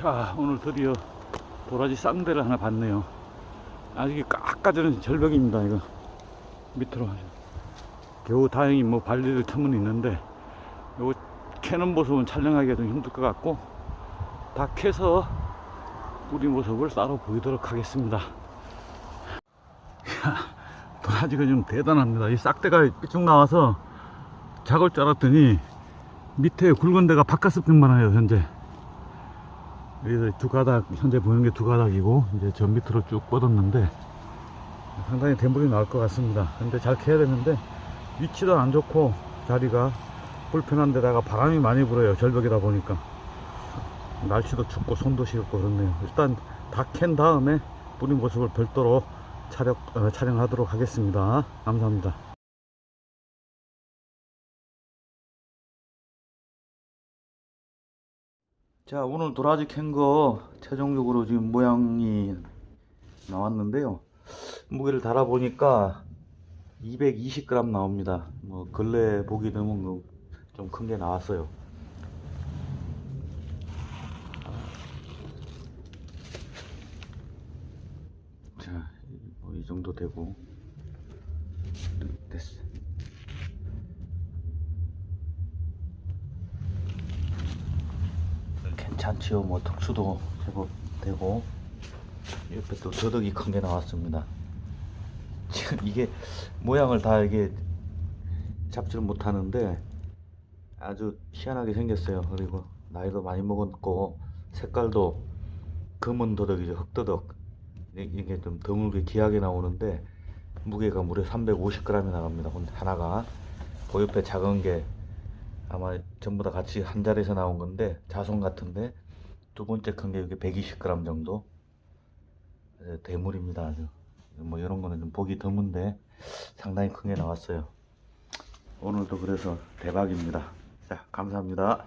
자 오늘 드디어 도라지 쌍대를 하나 봤네요. 아직 깎아지는 절벽입니다 이거. 밑으로. 겨우 다행히 뭐 발리를 틈은 있는데 요거 캐는 모습은 촬영하기가 좀 힘들 것 같고 다 캐서 뿌리 모습을 따로 보이도록 하겠습니다. 이야, 도라지가 좀 대단합니다. 이 싹대가 삐쭉 나와서 작을 줄 알았더니 밑에 굵은 데가 바깥습격만 해요 현재 여기서 두 가닥 현재 보이는 게 두 가닥이고 이제 저 밑으로 쭉 뻗었는데 상당히 대물이 나올 것 같습니다. 근데 잘 캐야 되는데 위치도 안 좋고 자리가 불편한 데다가 바람이 많이 불어요 절벽이다 보니까. 날씨도 춥고 손도 시렵고 그렇네요. 일단 다 캔 다음에 뿌린 모습을 별도로 촬영, 어, 촬영하도록 하겠습니다. 감사합니다 자 오늘 도라지 캔 거 최종적으로 지금 모양이 나왔는데요. 무게를 달아 보니까 220g 나옵니다. 뭐 근래 보기 드문 좀큰 게 나왔어요. 자, 뭐 이 정도 되고 됐어. 괜찮지요. 뭐 턱수도 제법 되고 옆에 또 더덕이 큰 게 나왔습니다. 지금 이게 모양을 다 이게 잡지를 못하는데 아주 희한하게 생겼어요. 그리고 나이도 많이 먹었고 색깔도 검은 더덕이죠. 흑더덕. 이- 이게 좀 드물게 귀하게 나오는데 무게가 무려 350g이 나갑니다. 하나가 그 옆에 작은 게 아마 전부 다 같이 한 자리에서 나온 건데 자손 같은데 두 번째 큰 게 이게 120g 정도 아주 대물입니다. 아주 뭐 이런 거는 좀 보기 드문데 상당히 큰 게 나왔어요. 오늘도 그래서 대박입니다. 자 감사합니다.